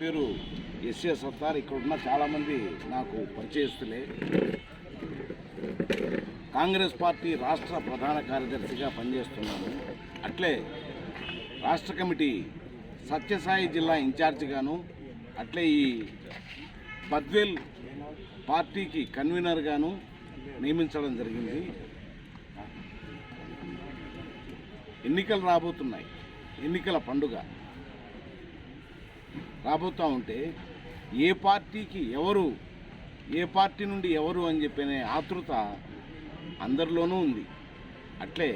పేరు ఎస్ఏ సత్తార్ ఇక్కడ ఉన్న చాలామంది నాకు పరిచయస్తులే. కాంగ్రెస్ పార్టీ రాష్ట్ర ప్రధాన కార్యదర్శిగా పనిచేస్తున్నాను. అట్లే రాష్ట్ర కమిటీ సత్యసాయి జిల్లా ఇన్ఛార్జిగాను అట్లే ఈ బద్వేల్ పార్టీకి కన్వీనర్గాను నియమించడం జరిగింది. ఎన్నికలు రాబోతున్నాయి. ఎన్నికల పండుగ. రాబోతూ ఉంటే ఏ పార్టీకి ఎవరు ఏ పార్టీ నుండి ఎవరు అని చెప్పిన ఆతృత అందరిలోనూ ఉంది. అట్లే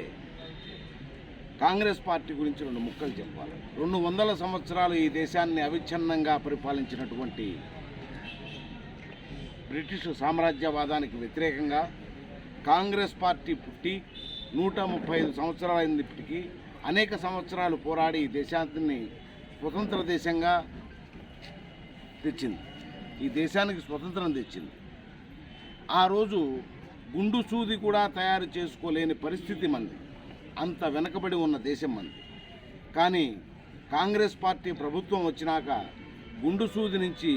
కాంగ్రెస్ పార్టీ గురించి రెండు ముక్కలు చెప్పాలి. రెండు వందల సంవత్సరాలు ఈ దేశాన్ని అవిచ్ఛిన్నంగా పరిపాలించినటువంటి బ్రిటిష్ సామ్రాజ్యవాదానికి వ్యతిరేకంగా కాంగ్రెస్ పార్టీ పుట్టి నూట ముప్పై ఐదు సంవత్సరాలైనప్పటికీ అనేక సంవత్సరాలు పోరాడి ఈ దేశాన్ని స్వతంత్ర దేశంగా తెచ్చింది. ఈ దేశానికి స్వతంత్రం తెచ్చింది. ఆ రోజు గుండు సూది కూడా తయారు చేసుకోలేని పరిస్థితి మంది. అంత వెనకబడి ఉన్న దేశం మంది. కానీ కాంగ్రెస్ పార్టీ ప్రభుత్వం వచ్చినాక గుండు సూది నుంచి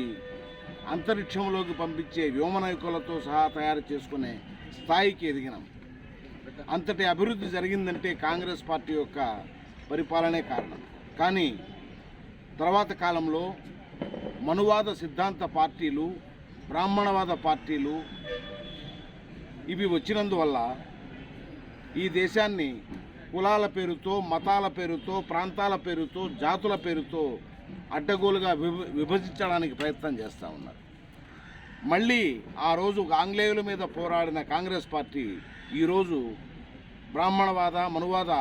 అంతరిక్షంలోకి పంపించే వ్యోమనౌకలతో సహా తయారు చేసుకునే స్థాయికి ఎదిగినాం. అంతటి అభివృద్ధి జరిగిందంటే కాంగ్రెస్ పార్టీ యొక్క పరిపాలనే కారణం. కానీ తర్వాత కాలంలో మనువాద సిద్ధాంత పార్టీలు బ్రాహ్మణవాద పార్టీలు ఇవి వచ్చినందువల్ల ఈ దేశాన్ని కులాల పేరుతో మతాల పేరుతో ప్రాంతాల పేరుతో జాతుల పేరుతో అడ్డగోలుగా విభ విభజించడానికి ప్రయత్నం చేస్తూ ఉన్నారు. మళ్ళీ ఆ రోజు ఆంగ్లేయుల మీద పోరాడిన కాంగ్రెస్ పార్టీ ఈరోజు బ్రాహ్మణవాద మనువాద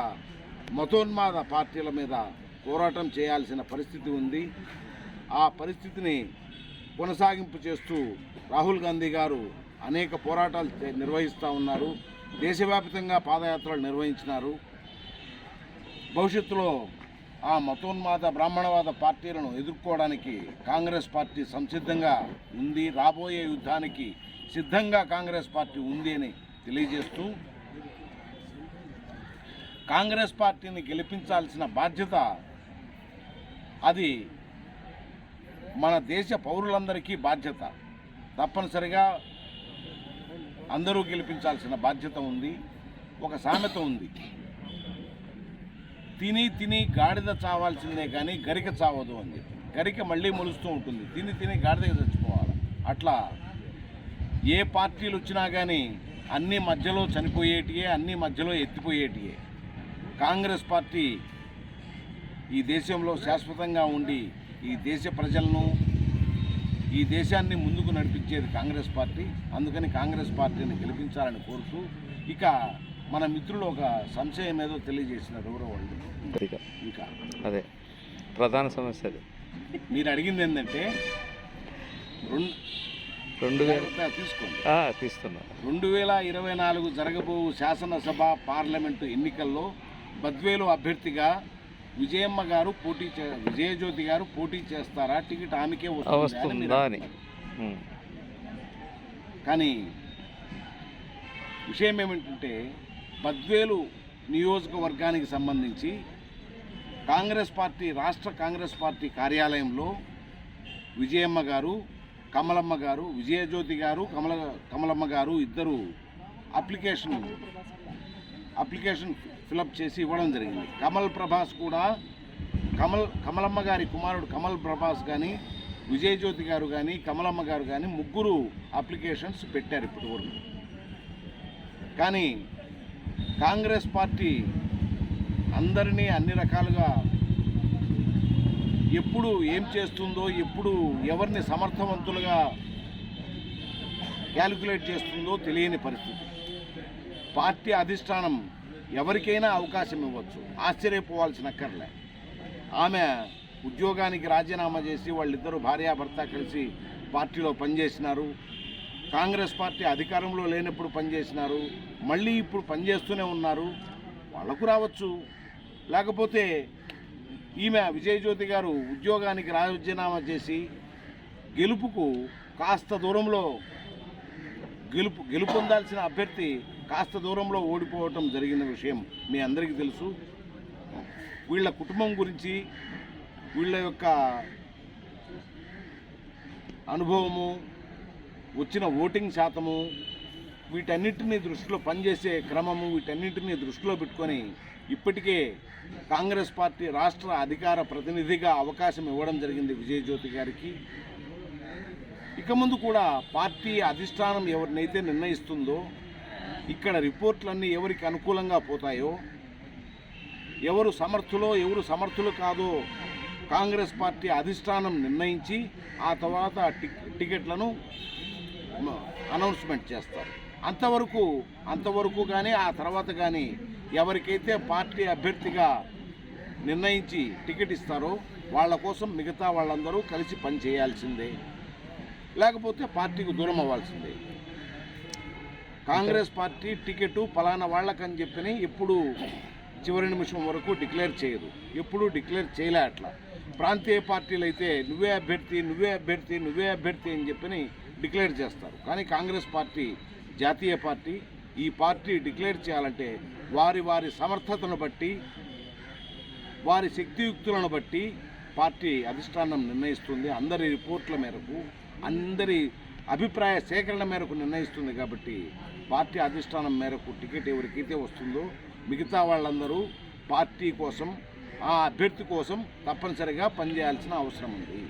మతోన్మాద పార్టీల మీద పోరాటం చేయాల్సిన పరిస్థితి ఉంది. ఆ పరిస్థితిని కొనసాగింపు చేస్తూ రాహుల్ గాంధీ గారు అనేక పోరాటాలు నిర్వహిస్తూ ఉన్నారు. దేశవ్యాప్తంగా పాదయాత్రలు నిర్వహించినారు. భవిష్యత్తులో ఆ మతోన్మాద బ్రాహ్మణవాద పార్టీలను ఎదుర్కోవడానికి కాంగ్రెస్ పార్టీ సంసిద్ధంగా ఉంది. రాబోయే యుద్ధానికి సిద్ధంగా కాంగ్రెస్ పార్టీ ఉంది అని తెలియజేస్తూ కాంగ్రెస్ పార్టీని గెలిపించాల్సిన బాధ్యత అది మన దేశ పౌరులందరికీ బాధ్యత. తప్పనిసరిగా అందరూ గెలిపించాల్సిన బాధ్యత ఉంది ఒక సామెత ఉంది. తిని తిని గాడిద చావాల్సిందే కానీ గరిక చావదు అని చెప్పి. గరిక మళ్ళీ మొలుస్తూ ఉంటుంది. తిని తిని గాడిద చచ్చిపోవాలి. అట్లా ఏ పార్టీలు వచ్చినా కానీ అన్ని మధ్యలో చనిపోయేటియే అన్ని మధ్యలో ఎత్తిపోయేటియే. కాంగ్రెస్ పార్టీ ఈ దేశంలో శాశ్వతంగా ఉండి ఈ దేశ ప్రజలను ఈ దేశాన్ని ముందుకు నడిపించేది కాంగ్రెస్ పార్టీ. అందుకని కాంగ్రెస్ పార్టీని గెలిపించాలని కోరుతూ ఇక మన మిత్రులు ఒక సంశయం ఏదో తెలియజేసినారు ఎవరో వాళ్ళు ఇక. అదే. ప్రధాన సమస్య అది. మీరు అడిగింది ఏంటంటే రెండు రెండు వేల తీసుకోండి. ఆ, తీస్తున్నా. రెండు వేల ఇరవై నాలుగు జరగబో శాసనసభ పార్లమెంటు ఎన్నికల్లో బద్వేలు అభ్యర్థిగా విజయమ్మ గారు పోటీ చే విజయజ్యోతి గారు పోటీ చేస్తారా? టికెట్ ఆమెకే వస్తుందా అని. కానీ విషయం ఏమిటంటే బద్వేలు నియోజకవర్గానికి సంబంధించి కాంగ్రెస్ పార్టీ రాష్ట్ర కాంగ్రెస్ పార్టీ కార్యాలయంలో విజయమ్మ గారు కమలమ్మ గారు విజయజ్యోతి గారు కమల కమలమ్మ గారు ఇద్దరు అప్లికేషన్ అప్లికేషన్ ఫిలప్ చేసి ఇవ్వడం జరిగింది. కమల్ ప్రభాస్ కూడా కమల్ కమలమ్మ గారి కుమారుడు కమల్ ప్రభాస్ కానీ విజయజ్యోతి గారు కానీ కమలమ్మ గారు కానీ ముగ్గురు అప్లికేషన్స్ పెట్టారు ఇప్పటి వరకు. కానీ కాంగ్రెస్ పార్టీ అందరినీ అన్ని రకాలుగా ఎప్పుడు ఏం చేస్తుందో ఎప్పుడు ఎవరిని సమర్థవంతులుగా క్యాలిక్యులేట్ చేస్తుందో తెలియని పరిస్థితి. పార్టీ అధిష్టానం ఎవరికైనా అవకాశం ఇవ్వచ్చు. ఆశ్చర్యపోవాల్సిన అక్కర్లే ఆమె ఉద్యోగానికి రాజీనామా చేసి వాళ్ళిద్దరూ భార్యాభర్త కలిసి పార్టీలో పనిచేసినారు. కాంగ్రెస్ పార్టీ అధికారంలో లేనప్పుడు పనిచేసినారు. మళ్ళీ ఇప్పుడు పనిచేస్తూనే ఉన్నారు. వాళ్ళకు రావచ్చు. లేకపోతే ఈమె విజయజ్యోతి గారు ఉద్యోగానికి రాజీనామా చేసి గెలుపుకు కాస్త దూరంలో గెలుపు గెలుపొందాల్సిన అభ్యర్థి కాస్త దూరంలో ఓడిపోవటం జరిగిన విషయం మీ అందరికీ తెలుసు. వీళ్ళ కుటుంబం గురించి వీళ్ళ యొక్క అనుభవము వచ్చిన ఓటింగ్ శాతము వీటన్నిటిని దృష్టిలో పనిచేసే క్రమము వీటన్నిటిని దృష్టిలో పెట్టుకొని ఇప్పటికే కాంగ్రెస్ పార్టీ రాష్ట్ర అధికార ప్రతినిధిగా అవకాశం ఇవ్వడం జరిగింది విజయజ్యోతి గారికి. ఇక ముందు కూడా పార్టీ అధిష్టానం ఎవరినైతే నిర్ణయిస్తుందో ఇక్కడ రిపోర్ట్లన్నీ ఎవరికి అనుకూలంగా పోతాయో ఎవరు సమర్థులో ఎవరు సమర్థులు కాదో కాంగ్రెస్ పార్టీ అధిష్టానం నిర్ణయించి ఆ తర్వాత టికెట్లను అనౌన్స్మెంట్ చేస్తారు. అంతవరకు అంతవరకు కానీ ఆ తర్వాత కానీ ఎవరికైతే పార్టీ అభ్యర్థిగా నిర్ణయించి టికెట్ ఇస్తారో వాళ్ళ కోసం మిగతా వాళ్ళందరూ కలిసి పనిచేయాల్సిందే. లేకపోతే పార్టీకి దూరం అవ్వాల్సిందే. కాంగ్రెస్ పార్టీ టికెట్ ఫలానా వాళ్ళకని చెప్పని ఎప్పుడు చివరి నిమిషం వరకు డిక్లేర్ చేయదు. ఎప్పుడు డిక్లేర్ చేయలే అట్లా. ప్రాంతీయ పార్టీలు అయితే నువ్వే అభ్యర్థి నువ్వే అభ్యర్థి నువ్వే అభ్యర్థి అని చెప్పని డిక్లేర్ చేస్తారు. కానీ కాంగ్రెస్ పార్టీ జాతీయ పార్టీ ఈ పార్టీ డిక్లేర్ చేయాలంటే వారి వారి సమర్థతను బట్టి వారి శక్తియుక్తులను బట్టి పార్టీ అధిష్టానం నిర్ణయిస్తుంది. అందరి రిపోర్ట్ల మేరకు అందరి అభిప్రాయ సేకరణ మేరకు నిర్ణయిస్తుంది కాబట్టి పార్టీ అధిష్టానం మేరకు టికెట్ ఎవరికైతే వస్తుందో మిగతా వాళ్ళందరూ పార్టీ కోసం ఆ అభ్యర్థి కోసం తప్పనిసరిగా పనిచేయాల్సిన అవసరం ఉంది.